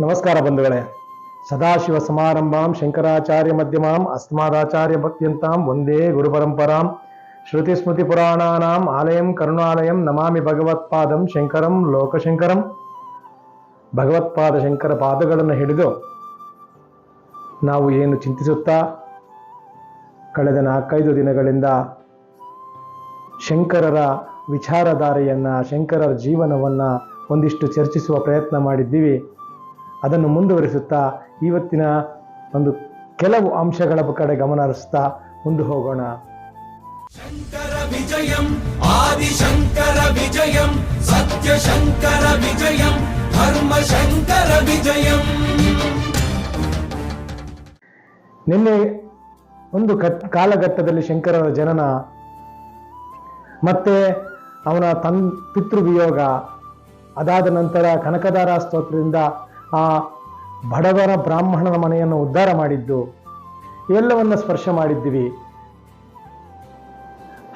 ನಮಸ್ಕಾರ ಬಂಧುಗಳೇ. ಸದಾಶಿವ ಸಮಾರಂಭಾಂ ಶಂಕರಾಚಾರ್ಯ ಮಧ್ಯಮಾಂ ಅಸ್ಮಾದಾಚಾರ್ಯ ಭಕ್ತಿಯಂತಾಂ ಒಂದೇ ಗುರು ಪರಂಪರಾಂ. ಶ್ರುತಿ ಸ್ಮೃತಿ ಪುರಾಣಾನಾಂ ಆಲಯಂ ಕರುಣಾಲಯಂ ನಮಾಮಿ ಭಗವತ್ಪಾದಂ ಶಂಕರಂ ಲೋಕಶಂಕರಂ. ಭಗವತ್ಪಾದ ಶಂಕರ ಪಾದಗಳನ್ನು ಹಿಡಿದು ನಾವು ಏನು ಚಿಂತಿಸುತ್ತಾ? ಕಳೆದ ನಾಲ್ಕೈದು ದಿನಗಳಿಂದ ಶಂಕರರ ವಿಚಾರಧಾರೆಯನ್ನು, ಶಂಕರರ ಜೀವನವನ್ನು ಒಂದಿಷ್ಟು ಚರ್ಚಿಸುವ ಪ್ರಯತ್ನ ಮಾಡಿದ್ದೀವಿ. ಅದನ್ನು ಮುಂದುವರಿಸುತ್ತಾ ಇವತ್ತಿನ ಒಂದು ಕೆಲವು ಅಂಶಗಳ ಕಡೆ ಗಮನ ಹರಿಸ್ತಾ ಮುಂದೆ ಹೋಗೋಣ. ಶಂಕರ ವಿಜಯಂ ಆದಿಶಂಕರ ವಿಜಯಂ ಸತ್ಯಶಂಕರ ವಿಜಯಂ ಧರ್ಮಶಂಕರ ವಿಜಯಂ. ನಿನ್ನೆ ಒಂದು ಕಾಲಘಟ್ಟದಲ್ಲಿ ಶಂಕರರ ಜನನ. ಮತ್ತೆ ಅವನ ತನ್ ಪಿತೃವಿಯೋಗ. ಅದಾದ ನಂತರ ಕನಕದಾರ ಸ್ತೋತ್ರದಿಂದ ಆ ಬಡವರ ಬ್ರಾಹ್ಮಣನ ಮನೆಯನ್ನು ಉದ್ಧಾರ ಮಾಡಿದ್ದು. ಎಲ್ಲವನ್ನ ಸ್ಪರ್ಶ ಮಾಡಿದ್ದೀವಿ.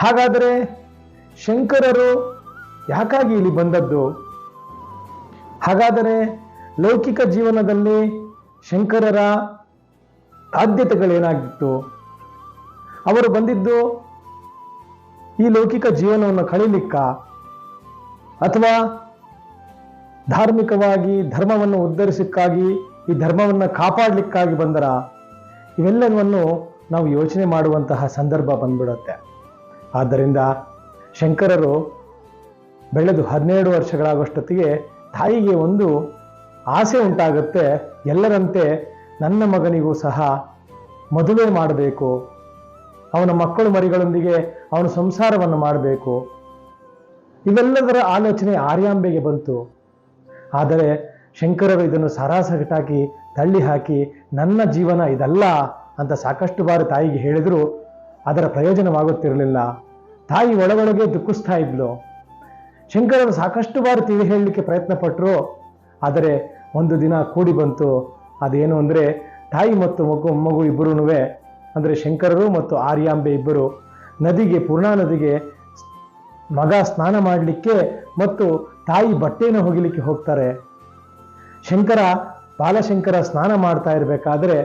ಹಾಗಾದರೆ ಶಂಕರರು ಯಾಕಾಗಿ ಇಲ್ಲಿ ಬಂದದ್ದು? ಹಾಗಾದರೆ ಲೌಕಿಕ ಜೀವನದಲ್ಲಿ ಶಂಕರರ ಆದ್ಯತೆಗಳೇನಾಗಿತ್ತು? ಅವರು ಬಂದಿದ್ದು ಈ ಲೌಕಿಕ ಜೀವನವನ್ನು ಕಳೀಲಿಕ್ಕ? ಅಥವಾ ಧಾರ್ಮಿಕವಾಗಿ ಧರ್ಮವನ್ನು ಉದ್ಧರಿಸಕ್ಕಾಗಿ, ಈ ಧರ್ಮವನ್ನು ಕಾಪಾಡಲಿಕ್ಕಾಗಿ ಬಂದರ, ಇವೆಲ್ಲವನ್ನು ನಾವು ಯೋಚನೆ ಮಾಡುವಂತಹ ಸಂದರ್ಭ ಬಂದ್ಬಿಡುತ್ತೆ. ಆದ್ದರಿಂದ ಶಂಕರರು ಬೆಳೆದು ಹದಿನೇಳು ವರ್ಷಗಳಾಗುವಷ್ಟೊತ್ತಿಗೆ ತಾಯಿಗೆ ಒಂದು ಆಸೆ ಉಂಟಾಗುತ್ತೆ, ಎಲ್ಲರಂತೆ ನನ್ನ ಮಗನಿಗೂ ಸಹ ಮದುವೆ ಮಾಡಬೇಕು. ಅವನ ಮಕ್ಕಳು ಮರಿಗಳೊಂದಿಗೆ ಅವನ ಸಂಸಾರವನ್ನು ಮಾಡಬೇಕು. ಇವೆಲ್ಲದರ ಆಲೋಚನೆ ಆರ್ಯಾಂಬೆಗೆ ಬಂತು. ಆದರೆ ಶಂಕರರು ಇದನ್ನು ಸರಾಸಗಟಾಗಿ ತಳ್ಳಿ ಹಾಕಿ, ನನ್ನ ಜೀವನ ಇದಲ್ಲ ಅಂತ ಸಾಕಷ್ಟು ಬಾರಿ ತಾಯಿಗೆ ಹೇಳಿದರೂ. ಅದರ ಪ್ರಯೋಜನವಾಗುತ್ತಿರಲಿಲ್ಲ. ತಾಯಿ ಒಳಗೊಳಗೆ ದುಃಖಿಸ್ತಾ ಇದ್ಲು. ಶಂಕರರು ಸಾಕಷ್ಟು ಬಾರಿ ತಿಳಿ ಹೇಳಲಿಕ್ಕೆ ಪ್ರಯತ್ನ ಪಟ್ಟರು ಆದರೆ ಒಂದು ದಿನ ಕೂಡಿ ಬಂತು. ಅದೇನು ಅಂದರೆ, ತಾಯಿ ಮತ್ತು ಮಗು ಮಗು ಇಬ್ಬರೂ ಅಂದರೆ ಶಂಕರರು ಮತ್ತು ಆರ್ಯಾಂಬೆ ಇಬ್ಬರು, ನದಿಗೆ, ಪೂರ್ಣಾ ನದಿಗೆ ಮಗ ಸ್ನಾನ ಮಾಡಲಿಕ್ಕೆ ಮತ್ತು ತಾಯಿ ಬಟ್ಟೆಯನ್ನು ಹೋಗಲಿಕ್ಕೆ ಹೋಗ್ತಾರೆ. ಶಂಕರ, ಬಾಲಶಂಕರ ಸ್ನಾನ ಮಾಡ್ತಾ ಇರಬೇಕಾದ್ರೆ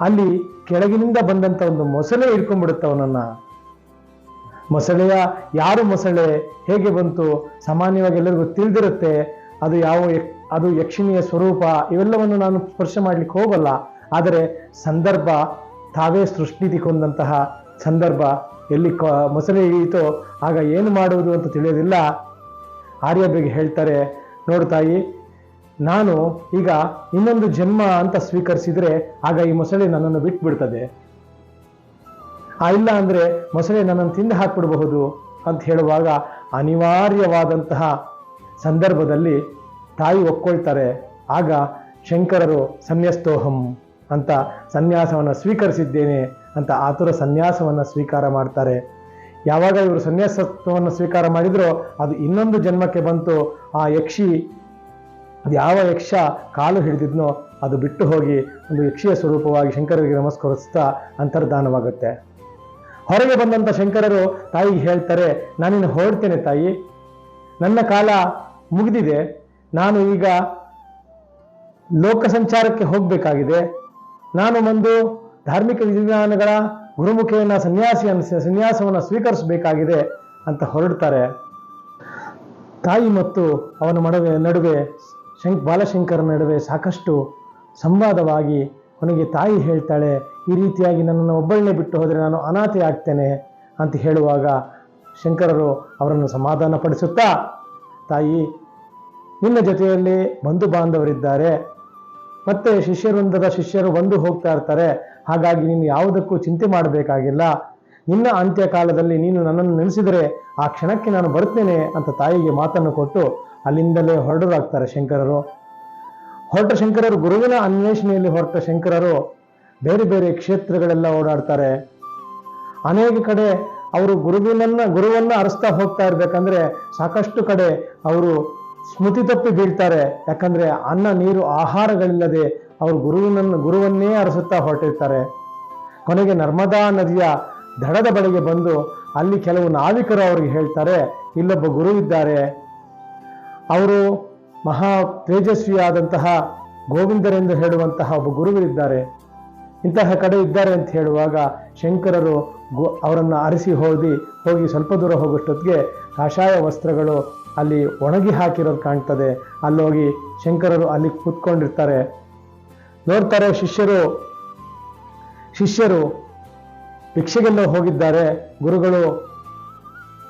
ಅಲ್ಲಿ ಕೆಳಗಿನಿಂದ ಬಂದಂತ ಒಂದು ಮೊಸಳೆ ಹಿಡ್ಕೊಂಡ್ಬಿಡುತ್ತೆ ಅವನನ್ನ. ಮೊಸಳೆಯ ಯಾರು ಮೊಸಳೆ, ಹೇಗೆ ಬಂತು, ಸಾಮಾನ್ಯವಾಗಿ ಎಲ್ಲರಿಗೂ ತಿಳಿದಿರುತ್ತೆ, ಅದು ಯಾವ ಅದು ಯಕ್ಷಿಣಿಯ ಸ್ವರೂಪ, ಇವೆಲ್ಲವನ್ನು ನಾನು ಸ್ಪರ್ಶ ಮಾಡ್ಲಿಕ್ಕೆ ಹೋಗಲ್ಲ. ಆದರೆ ಸಂದರ್ಭ, ತಾವೇ ಸೃಷ್ಟಿಕೊಂಡಂತಹ ಸಂದರ್ಭ, ಎಲ್ಲಿ ಮೊಸಳೆ ಇಳಿಯಿತೋ ಆಗ ಏನು ಮಾಡುವುದು ಅಂತ ತಿಳಿಯೋದಿಲ್ಲ. ಆರ್ಯಬ್ರಿಗೆ ಹೇಳ್ತಾರೆ, ನೋಡು ತಾಯಿ, ನಾನು ಈಗ ಇನ್ನೊಂದು ಜನ್ಮ ಅಂತ ಸ್ವೀಕರಿಸಿದ್ರೆ ಆಗ ಈ ಮೊಸಳೆ ನನ್ನನ್ನು ಬಿಟ್ಬಿಡ್ತದೆ. ಆ ಇಲ್ಲ ಅಂದ್ರೆ ಮೊಸಳೆ ನನ್ನನ್ನು ತಿಂದು ಹಾಕ್ಬಿಡಬಹುದು ಅಂತ ಹೇಳುವಾಗ ಅನಿವಾರ್ಯವಾದಂತಹ ಸಂದರ್ಭದಲ್ಲಿ ತಾಯಿ ಒಪ್ಕೊಳ್ತಾರೆ. ಆಗ ಶಂಕರರು, ಸನ್ಯಸ್ತೋಹಂ ಅಂತ ಸನ್ಯಾಸವನ್ನು ಸ್ವೀಕರಿಸಿದ್ದೇನೆ ಅಂತ ಆತುರ ಸನ್ಯಾಸವನ್ನು ಸ್ವೀಕಾರ ಮಾಡ್ತಾರೆ. ಯಾವಾಗ ಇವರು ಸನ್ಯಾಸತ್ವವನ್ನು ಸ್ವೀಕಾರ ಮಾಡಿದ್ರೋ ಅದು ಇನ್ನೊಂದು ಜನ್ಮಕ್ಕೆ ಬಂತು. ಆ ಯಕ್ಷಿ ಯಾವ ಯಕ್ಷ ಕಾಲು ಹಿಡಿದಿದ್ನೋ ಅದು ಬಿಟ್ಟು ಹೋಗಿ ಒಂದು ಯಕ್ಷಿಯ ಸ್ವರೂಪವಾಗಿ ಶಂಕರರಿಗೆ ನಮಸ್ಕರಿಸ್ತಾ ಅಂತರ್ಧಾನವಾಗುತ್ತೆ. ಹೊರಗೆ ಬಂದಂಥ ಶಂಕರರು ತಾಯಿಗೆ ಹೇಳ್ತಾರೆ, ನಾನಿನ್ನು ಹೊರಡ್ತೇನೆ ತಾಯಿ. ನನ್ನ ಕಾಲ ಮುಗಿದಿದೆ. ನಾನು ಈಗ ಲೋಕ ಸಂಚಾರಕ್ಕೆ ಹೋಗಬೇಕಾಗಿದೆ. ನಾನು ಒಂದು ಧಾರ್ಮಿಕ ವಿಜ್ಞಾನಗಳ ಗುರುಮುಖಿಯನ್ನ ಸನ್ಯಾಸಿಯನ್ನು ಸನ್ಯಾಸವನ್ನು ಸ್ವೀಕರಿಸಬೇಕಾಗಿದೆ ಅಂತ ಹೊರಡ್ತಾರೆ. ತಾಯಿ ಮತ್ತು ಅವನ ಮಡವೆ, ನಡುವೆ ಶಂಕ್ ಬಾಲಶಂಕರ ನಡುವೆ ಸಾಕಷ್ಟು ಸಂವಾದವಾಗಿ ಅವನಿಗೆ ತಾಯಿ ಹೇಳ್ತಾಳೆ, ಈ ರೀತಿಯಾಗಿ ನನ್ನನ್ನು ಒಬ್ಬಳನ್ನೇ ಬಿಟ್ಟು ಹೋದರೆ ನಾನು ಅನಾಥೆ ಆಗ್ತೇನೆ ಅಂತ ಹೇಳುವಾಗ ಶಂಕರರು ಅವರನ್ನು ಸಮಾಧಾನಪಡಿಸುತ್ತಾ, ತಾಯಿ, ನಿನ್ನ ಜೊತೆಯಲ್ಲಿ ಬಂಧು ಬಾಂಧವರಿದ್ದಾರೆ. ಮತ್ತೆ ಶಿಷ್ಯವೃಂದದ ಶಿಷ್ಯರು ಬಂದು ಹೋಗ್ತಾ ಇರ್ತಾರೆ. ಹಾಗಾಗಿ ನೀನು ಯಾವುದಕ್ಕೂ ಚಿಂತೆ ಮಾಡಬೇಕಾಗಿಲ್ಲ. ನಿನ್ನ ಅಂತ್ಯಕಾಲದಲ್ಲಿ ನೀನು ನನ್ನನ್ನು ನೆನೆಸಿದರೆ ಆ ಕ್ಷಣಕ್ಕೆ ನಾನು ಬರುತ್ತೇನೆ ಅಂತ ತಾಯಿಗೆ ಮಾತನ್ನು ಕೊಟ್ಟು ಅಲ್ಲಿಂದಲೇ ಹೊರಡರಾಗ್ತಾರೆ ಶಂಕರರು. ಹೊರಟ ಶಂಕರರು ಗುರುವಿನ ಅನ್ವೇಷಣೆಯಲ್ಲಿ ಹೊರಟ ಶಂಕರರು ಬೇರೆ ಬೇರೆ ಕ್ಷೇತ್ರಗಳೆಲ್ಲ ಓಡಾಡ್ತಾರೆ. ಅನೇಕ ಕಡೆ ಅವರು ಗುರುವಿನನ್ನ ಗುರುವನ್ನ ಅರಸ್ತಾ ಹೋಗ್ತಾ ಇರ್ಬೇಕಂದ್ರೆ ಸಾಕಷ್ಟು ಕಡೆ ಅವರು ಸ್ಮೃತಿ ತಪ್ಪಿ ಬೀಳ್ತಾರೆ. ಯಾಕಂದ್ರೆ ಅನ್ನ, ನೀರು, ಆಹಾರಗಳಿಲ್ಲದೆ ಅವರು ಗುರುವಿನನ್ನು, ಗುರುವನ್ನೇ ಅರಸುತ್ತಾ ಹೊರಟಿರ್ತಾರೆ. ಕೊನೆಗೆ ನರ್ಮದಾ ನದಿಯ ದಡದ ಬಳಿಗೆ ಬಂದು ಅಲ್ಲಿ ಕೆಲವು ನಾವಿಕರು ಅವರಿಗೆ ಹೇಳ್ತಾರೆ, ಇಲ್ಲೊಬ್ಬ ಗುರು ಇದ್ದಾರೆ. ಅವರು ಮಹಾ ತೇಜಸ್ವಿಯಾದಂತಹ ಗೋವಿಂದರೆಂದು ಹೇಳುವಂತಹ ಒಬ್ಬ ಗುರುವಿರಿದ್ದಾರೆ. ಇಂತಹ ಕಡೆ ಇದ್ದಾರೆ ಅಂತ ಹೇಳುವಾಗ ಶಂಕರರು ಗೋ, ಅವರನ್ನು ಅರಸಿ ಹೋದಿ, ಹೋಗಿ ಸ್ವಲ್ಪ ದೂರ ಹೋಗೋಷ್ಟೊತ್ತಿಗೆ ಕಾಷಾಯ ವಸ್ತ್ರಗಳು ಅಲ್ಲಿ ಒಣಗಿ ಹಾಕಿರೋದು ಕಾಣ್ತದೆ. ಅಲ್ಲೋಗಿ ಶಂಕರರು ಅಲ್ಲಿ ಕೂತ್ಕೊಂಡಿರ್ತಾರೆ. ನೋಡ್ತಾರೆ ಶಿಷ್ಯರು. ಶಿಷ್ಯರು ಭಿಕ್ಷೆಗೆಲ್ಲ ಹೋಗಿದ್ದಾರೆ. ಗುರುಗಳು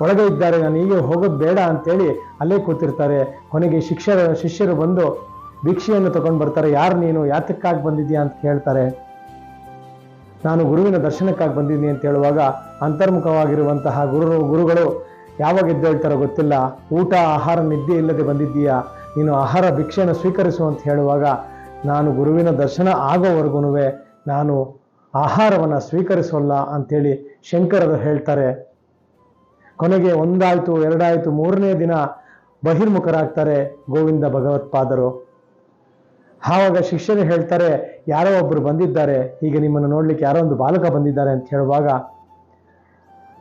ಒಳಗೆ ಇದ್ದಾರೆ. ನಾನು ಹೀಗೆ ಹೋಗೋದು ಬೇಡ ಅಂತೇಳಿ ಅಲ್ಲೇ ಕೂತಿರ್ತಾರೆ. ಕೊನೆಗೆ ಶಿಕ್ಷರ, ಶಿಷ್ಯರು ಬಂದು ಭಿಕ್ಷೆಯನ್ನು ತಗೊಂಡು ಬರ್ತಾರೆ. ಯಾರು ನೀನು? ಯಾತಕ್ಕಾಗಿ ಬಂದಿದ್ಯಾ ಅಂತ ಕೇಳ್ತಾರೆ. ನಾನು ಗುರುವಿನ ದರ್ಶನಕ್ಕಾಗಿ ಬಂದಿದ್ದೀನಿ ಅಂತ ಹೇಳುವಾಗ ಅಂತರ್ಮುಖವಾಗಿರುವಂತಹ ಗುರು, ಗುರುಗಳು ಯಾವಾಗ ಎದ್ದೇಳ್ತಾರೋ ಗೊತ್ತಿಲ್ಲ. ಊಟ, ಆಹಾರ, ನಿದ್ದೆ ಇಲ್ಲದೆ ಬಂದಿದ್ದೀಯಾ? ನೀನು ಆಹಾರ, ಭಿಕ್ಷೆಯನ್ನು ಸ್ವೀಕರಿಸು ಅಂತ ಹೇಳುವಾಗ ನಾನು ಗುರುವಿನ ದರ್ಶನ ಆಗೋವರೆಗೂ ನಾನು ಆಹಾರವನ್ನು ಸ್ವೀಕರಿಸೋಲ್ಲ ಅಂಥೇಳಿ ಶಂಕರರು ಹೇಳ್ತಾರೆ. ಕೊನೆಗೆ ಒಂದಾಯಿತು, ಎರಡಾಯಿತು, ಮೂರನೇ ದಿನ ಬಹಿರ್ಮುಖರಾಗ್ತಾರೆ ಗೋವಿಂದ ಭಗವತ್ಪಾದರು. ಆವಾಗ ಶಿಷ್ಯರು ಹೇಳ್ತಾರೆ, ಯಾರೋ ಒಬ್ಬರು ಬಂದಿದ್ದಾರೆ ಈಗ ನಿಮ್ಮನ್ನು ನೋಡ್ಲಿಕ್ಕೆ ಯಾರೋ ಒಂದು ಬಾಲಕ ಬಂದಿದ್ದಾರೆ ಅಂತ ಹೇಳುವಾಗ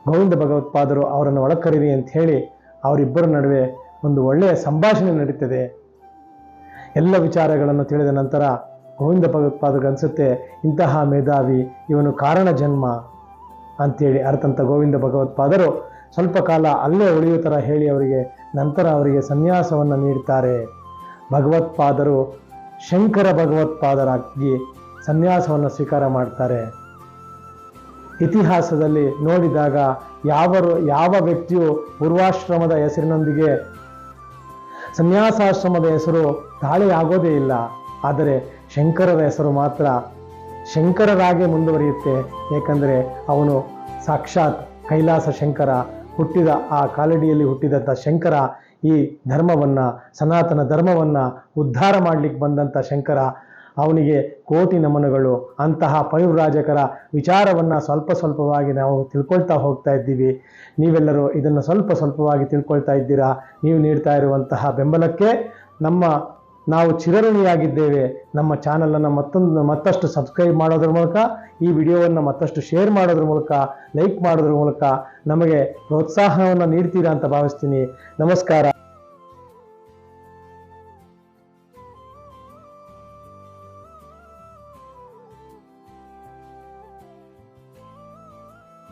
ಗೋವಿಂದ ಭಗವತ್ಪಾದರು, ಅವರನ್ನು ಒಳಗೆ ಕರೀರಿ ಅಂತ ಹೇಳಿ ಅವರಿಬ್ಬರ ನಡುವೆ ಒಂದು ಒಳ್ಳೆಯ ಸಂಭಾಷಣೆ ನಡೀತದೆ. ಎಲ್ಲ ವಿಚಾರಗಳನ್ನು ತಿಳಿದ ನಂತರ ಗೋವಿಂದ ಭಗವತ್ಪಾದಕ ಅನಿಸುತ್ತೆ, ಇಂತಹ ಮೇಧಾವಿ, ಇವನು ಕಾರಣ ಜನ್ಮ ಅಂತೇಳಿ ಅರ್ಥಂತ ಗೋವಿಂದ ಭಗವತ್ಪಾದರು ಸ್ವಲ್ಪ ಕಾಲ ಅಲ್ಲೇ ಉಳಿಯೋ ಥರ ಹೇಳಿ ಅವರಿಗೆ ನಂತರ ಅವರಿಗೆ ಸನ್ಯಾಸವನ್ನು ನೀಡ್ತಾರೆ. ಭಗವತ್ಪಾದರು ಶಂಕರ ಭಗವತ್ಪಾದರಾಗಿ ಸನ್ಯಾಸವನ್ನು ಸ್ವೀಕಾರ ಮಾಡ್ತಾರೆ. ಇತಿಹಾಸದಲ್ಲಿ ನೋಡಿದಾಗ ಯಾವರು ಯಾವ ವ್ಯಕ್ತಿಯು ಪೂರ್ವಾಶ್ರಮದ ಹೆಸರಿನೊಂದಿಗೆ ಸನ್ಯಾಸಾಶ್ರಮದ ಹೆಸರು ತಾಳೆಯಾಗೋದೇ ಇಲ್ಲ. ಆದರೆ ಶಂಕರರ ಹೆಸರು ಮಾತ್ರ ಶಂಕರರಾಗೆ ಮುಂದುವರಿಯುತ್ತೆ. ಏಕೆಂದರೆ ಅವನು ಸಾಕ್ಷಾತ್ ಕೈಲಾಸ ಶಂಕರ, ಹುಟ್ಟಿದ ಆ ಕಾಲಡಿಯಲ್ಲಿ ಹುಟ್ಟಿದಂಥ ಶಂಕರ, ಈ ಧರ್ಮವನ್ನು, ಸನಾತನ ಧರ್ಮವನ್ನು ಉದ್ಧಾರ ಮಾಡಲಿಕ್ಕೆ ಬಂದಂಥ ಶಂಕರ ಅವನಿಗೆ ಕೋಟಿ ನಮನಗಳು. ಅಂತಹ ಪರಿವ್ರಾಜಕರ ವಿಚಾರವನ್ನು ಸ್ವಲ್ಪ ಸ್ವಲ್ಪವಾಗಿ ನಾವು ತಿಳ್ಕೊಳ್ತಾ ಹೋಗ್ತಾ ಇದ್ದೀವಿ. ನೀವೆಲ್ಲರೂ ಇದನ್ನು ಸ್ವಲ್ಪ ಸ್ವಲ್ಪವಾಗಿ ತಿಳ್ಕೊಳ್ತಾ ಇದ್ದೀರಾ? ನೀವು ನೀಡ್ತಾ ಇರುವಂತಹ ಬೆಂಬಲಕ್ಕೆ ನಮ್ಮ ನಾವು ಚಿರಋಣಿಯಾಗಿದ್ದೇವೆ. ನಮ್ಮ ಚಾನಲನ್ನು ಮತ್ತೊಂದು, ಮತ್ತಷ್ಟು ಸಬ್ಸ್ಕ್ರೈಬ್ ಮಾಡೋದ್ರ ಮೂಲಕ, ಈ ವಿಡಿಯೋವನ್ನು ಮತ್ತಷ್ಟು ಶೇರ್ ಮಾಡೋದ್ರ ಮೂಲಕ ಲೈಕ್ ಮಾಡೋದ್ರ ಮೂಲಕ ನಮಗೆ ಪ್ರೋತ್ಸಾಹವನ್ನು ನೀಡ್ತೀರಾ ಅಂತ ಭಾವಿಸ್ತೀನಿ. ನಮಸ್ಕಾರ.